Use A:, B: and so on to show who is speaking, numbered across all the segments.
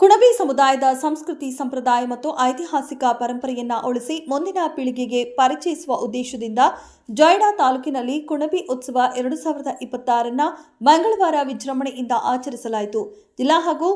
A: ಕುಣಬಿ ಸಮುದಾಯದ ಸಂಸ್ಕೃತಿ, ಸಂಪ್ರದಾಯ ಮತ್ತು ಐತಿಹಾಸಿಕ ಪರಂಪರೆಯನ್ನ ಉಳಿಸಿ ಮುಂದಿನ ಪೀಳಿಗೆಗೆ ಪರಿಚಯಿಸುವ ಉದ್ದೇಶದಿಂದ ಜೊಯ್ಡಾ ತಾಲೂಕಿನಲ್ಲಿ ಕುಣಬಿ ಉತ್ಸವ ಎರಡು ಸಾವಿರದ ಇಪ್ಪತ್ತಾರನ್ನ ಮಂಗಳವಾರ ವಿಜೃಂಭಣೆಯಿಂದ ಆಚರಿಸಲಾಯಿತು. ಜಿಲ್ಲಾ ಹಾಗೂ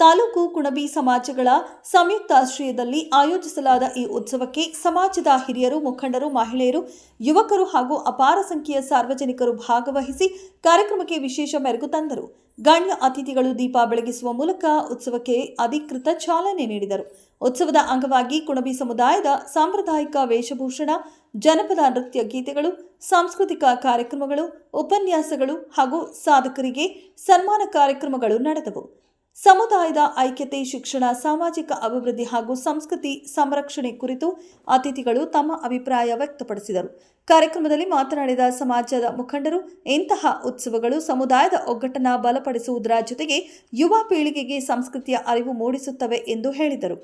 A: ತಾಲೂಕು ಕುಣಬಿ ಸಮಾಜಗಳ ಸಂಯುಕ್ತಾಶ್ರಯದಲ್ಲಿ ಆಯೋಜಿಸಲಾದ ಈ ಉತ್ಸವಕ್ಕೆ ಸಮಾಜದ ಹಿರಿಯರು, ಮುಖಂಡರು, ಮಹಿಳೆಯರು, ಯುವಕರು ಹಾಗೂ ಅಪಾರ ಸಂಖ್ಯೆಯ ಸಾರ್ವಜನಿಕರು ಭಾಗವಹಿಸಿ ಕಾರ್ಯಕ್ರಮಕ್ಕೆ ವಿಶೇಷ ಮೆರುಗು ತಂದರು. ಗಣ್ಯ ಅತಿಥಿಗಳು ದೀಪ ಬೆಳಗಿಸುವ ಮೂಲಕ ಉತ್ಸವಕ್ಕೆ ಅಧಿಕೃತ ಚಾಲನೆ ನೀಡಿದರು. ಉತ್ಸವದ ಅಂಗವಾಗಿ ಕುಣಬಿ ಸಮುದಾಯದ ಸಾಂಪ್ರದಾಯಿಕ ವೇಷಭೂಷಣ, ಜನಪದ ನೃತ್ಯ ಗೀತೆಗಳು, ಸಾಂಸ್ಕೃತಿಕ ಕಾರ್ಯಕ್ರಮಗಳು, ಉಪನ್ಯಾಸಗಳು ಹಾಗೂ ಸಾಧಕರಿಗೆ ಸನ್ಮಾನ ಕಾರ್ಯಕ್ರಮಗಳು ನಡೆದವು. ಸಮುದಾಯದ ಐಕ್ಯತೆ, ಶಿಕ್ಷಣ, ಸಾಮಾಜಿಕ ಅಭಿವೃದ್ಧಿ ಹಾಗೂ ಸಂಸ್ಕೃತಿ ಸಂರಕ್ಷಣೆ ಕುರಿತು ಅತಿಥಿಗಳು ತಮ್ಮ ಅಭಿಪ್ರಾಯ ವ್ಯಕ್ತಪಡಿಸಿದರು. ಕಾರ್ಯಕ್ರಮದಲ್ಲಿ ಮಾತನಾಡಿದ ಸಮಾಜದ ಮುಖಂಡರು, ಇಂತಹ ಉತ್ಸವಗಳು ಸಮುದಾಯದ ಒಗ್ಗಟ್ಟನ್ನು ಬಲಪಡಿಸುವುದರ ಜೊತೆಗೆ ಯುವ ಪೀಳಿಗೆಗೆ ಸಂಸ್ಕೃತಿಯ ಅರಿವು ಮೂಡಿಸುತ್ತವೆ ಎಂದು ಹೇಳಿದರು.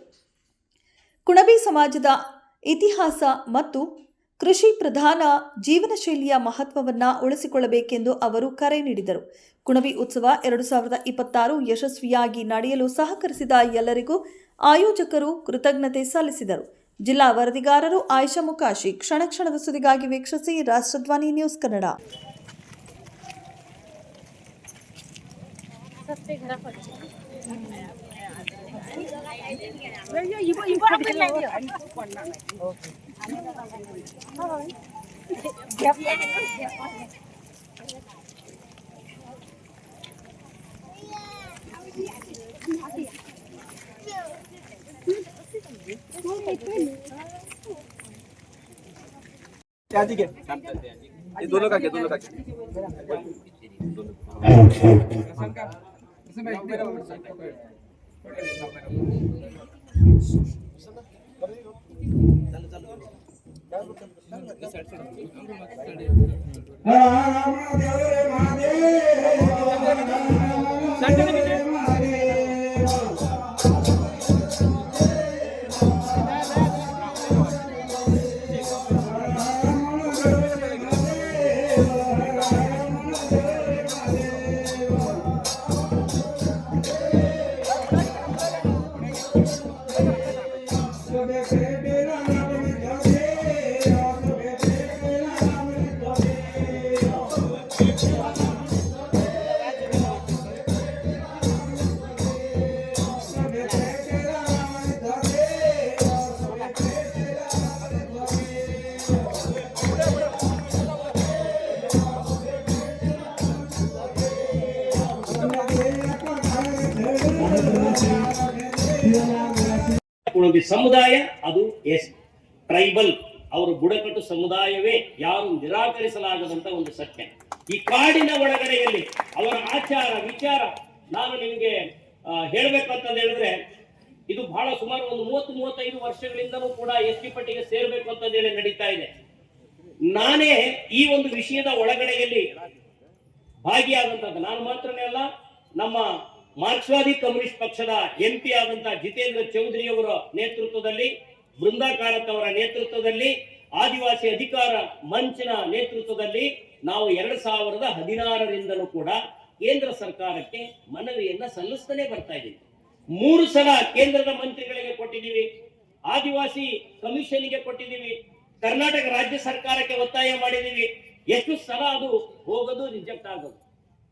A: ಕುಣಬಿ ಸಮಾಜದ ಇತಿಹಾಸ ಮತ್ತು ಕೃಷಿ ಪ್ರಧಾನ ಜೀವನ ಶೈಲಿಯ ಮಹತ್ವವನ್ನು ಉಳಿಸಿಕೊಳ್ಳಬೇಕೆಂದು ಅವರು ಕರೆ ನೀಡಿದರು ಕುಣವಿ ಉತ್ಸವ ಎರಡು ಸಾವಿರದ ಇಪ್ಪತ್ತಾರು ಯಶಸ್ವಿಯಾಗಿ ನಡೆಯಲು ಸಹಕರಿಸಿದ ಎಲ್ಲರಿಗೂ ಆಯೋಜಕರು ಕೃತಜ್ಞತೆ ಸಲ್ಲಿಸಿದರು ಜಿಲ್ಲಾ ವರದಿಗಾರರು ಆಯಿಷಾ ಮುಕಾಶಿ ಕ್ಷಣ ಕ್ಷಣದ ಸುದ್ದಿಗಾಗಿ ವೀಕ್ಷಿಸಿ ರಾಷ್ಟ್ರಧ್ವನಿ ನ್ಯೂಸ್ ಕನ್ನಡ
B: ये दोनों का क्या दोनों का क्या Baby.
C: ಕುಣಬಿ ಸಮುದಾಯ, ಅದು ಎಸ್. ಟ್ರೈಬಲ್, ಅವರು ಬುಡಕಟ್ಟು ಸಮುದಾಯವೇ, ಯಾರು ನಿರಾಕರಿಸಲಾಗದಂತ ಒಂದು ಸತ್ಯ. ಈ ಕಾಡಿನ ಒಳಗಡೆಯಲ್ಲಿ ಅವರ ಆಚಾರ, ವಿಚಾರ ನಾನು ನಿಮಗೆ ಹೇಳಬೇಕು ಅಂತ ಹೇಳಿದ್ರೆ, ಇದು ಬಹಳ ಸುಮಾರು ಒಂದು ಮೂವತ್ತು, ಮೂವತ್ತೈದು ವರ್ಷಗಳಿಂದಲೂ ಕೂಡ ಎಸ್ ಟಿ ಪಟ್ಟಿಗೆ ಸೇರ್ಬೇಕು ಅಂತ ಹೇಳಿ ನಡೀತಾ ಇದೆ. ನಾನೇ ಈ ಒಂದು ವಿಷಯದ ಒಳಗಡೆಯಲ್ಲಿ ಭಾಗಿಯಾದಂತದ್ದು. ನಾನು ಮಾತ್ರನೇ ಅಲ್ಲ, ನಮ್ಮ ಮಾರ್ಕ್ಸ್ವಾದಿ ಕಮ್ಯುನಿಸ್ಟ್ ಪಕ್ಷದ ಎಂ ಪಿ ಆದಂತಹ ಜಿತೇಂದ್ರ ಚೌಧರಿ ಅವರ ನೇತೃತ್ವದಲ್ಲಿ ಬೃಂದಾ ಕಾರತ್ ಅವರ ನೇತೃತ್ವದಲ್ಲಿ, ಆದಿವಾಸಿ ಅಧಿಕಾರ ಮಂಚಿನ ನೇತೃತ್ವದಲ್ಲಿ ನಾವು ಎರಡ್ ಸಾವಿರದ ಹದಿನಾರರಿಂದಲೂ ಕೂಡ ಕೇಂದ್ರ ಸರ್ಕಾರಕ್ಕೆ ಮನವಿಯನ್ನ ಸಲ್ಲಿಸ್ತಾನೆ ಬರ್ತಾ ಇದ್ದೀವಿ. ಮೂರು ಸಲ ಕೇಂದ್ರದ ಮಂತ್ರಿಗಳಿಗೆ ಕೊಟ್ಟಿದ್ದೀವಿ, ಆದಿವಾಸಿ ಕಮಿಷನ್ಗೆ ಕೊಟ್ಟಿದ್ದೀವಿ, ಕರ್ನಾಟಕ ರಾಜ್ಯ ಸರ್ಕಾರಕ್ಕೆ ಒತ್ತಾಯ ಮಾಡಿದ್ದೀವಿ. ಎಷ್ಟು ಸಲ ಅದು ಹೋಗೋದು ರಿಜೆಕ್ಟ್ ಆಗೋದು.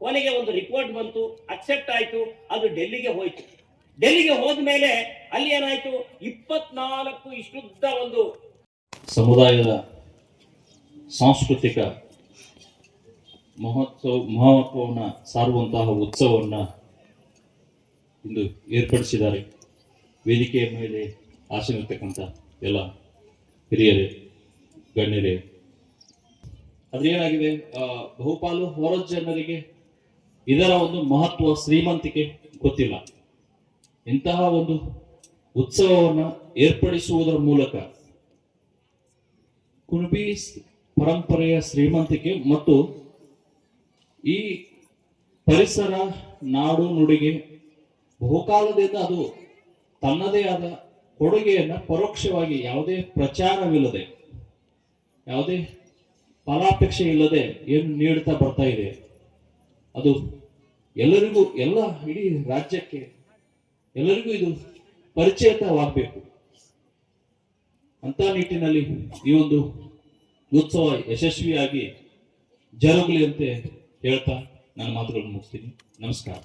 C: ಕೊನೆಗೆ ಒಂದು ರಿಪೋರ್ಟ್ ಬಂತು ಅಕ್ಸೆಪ್ಟ್ ಆಯ್ತು, ಅದು ಡೆಲ್ಲಿಗೆ ಹೋಯ್ತು. ಡೆಲ್ಲಿಗೆ ಹೋದ್ಮೇಲೆ ಅಲ್ಲಿ ಏನಾಯ್ತು? ಇಪ್ಪತ್ನಾಲ್ಕು ಇಷ್ಟುದ್ದ ಒಂದು
D: ಸಮುದಾಯದ ಸಾಂಸ್ಕೃತಿಕ ಮಹೋತ್ಸವ ಮಹತ್ವವನ್ನು ಸಾರುವಂತಹ ಉತ್ಸವವನ್ನು ಇಂದು ಏರ್ಪಡಿಸಿದ್ದಾರೆ. ವೇದಿಕೆಯ ಮೇಲೆ ಆಸನಿರ್ತಕ್ಕಂಥ ಎಲ್ಲ ಹಿರಿಯರೇ, ಗಣ್ಯರೇ ಅದೇನಾಗಿದೆ ಬಹುಪಾಲು ಹೊರ ಜನರಿಗೆ ಇದರ ಒಂದು ಮಹತ್ವ ಶ್ರೀಮಂತಿಕೆ ಗೊತ್ತಿಲ್ಲ. ಇಂತಹ ಒಂದು ಉತ್ಸವವನ್ನು ಏರ್ಪಡಿಸುವುದರ ಮೂಲಕ ಕುಣಬಿ ಪರಂಪರೆಯ ಶ್ರೀಮಂತಿಕೆ ಮತ್ತು ಈ ಪರಿಸರ ನಾಡು ನುಡಿಗೆ ಬಹುಕಾಲದಿಂದ ಅದು ತನ್ನದೇ ಆದ ಕೊಡುಗೆಯನ್ನು ಪರೋಕ್ಷವಾಗಿ ಯಾವುದೇ ಪ್ರಚಾರವಿಲ್ಲದೆ, ಯಾವುದೇ ಫಲಾಪೇಕ್ಷೆ ಇಲ್ಲದೆ ಏನು ನೀಡುತ್ತಾ ಬರ್ತಾ ಇದೆ. ಅದು ಎಲ್ಲರಿಗೂ, ಎಲ್ಲ ಇಡೀ ರಾಜ್ಯಕ್ಕೆ ಎಲ್ಲರಿಗೂ ಇದು ಪರಿಚಯತವಾಗಬೇಕು. ಅಂತ ನಿಟ್ಟಿನಲ್ಲಿ ಈ ಒಂದು ಉತ್ಸವ ಯಶಸ್ವಿಯಾಗಿ ಜರುಗಲಿ ಅಂತ ಹೇಳ್ತಾ ನನ್ನ ಮಾತುಗಳನ್ನು ಮುಗಿಸ್ತೀನಿ. ನಮಸ್ಕಾರ.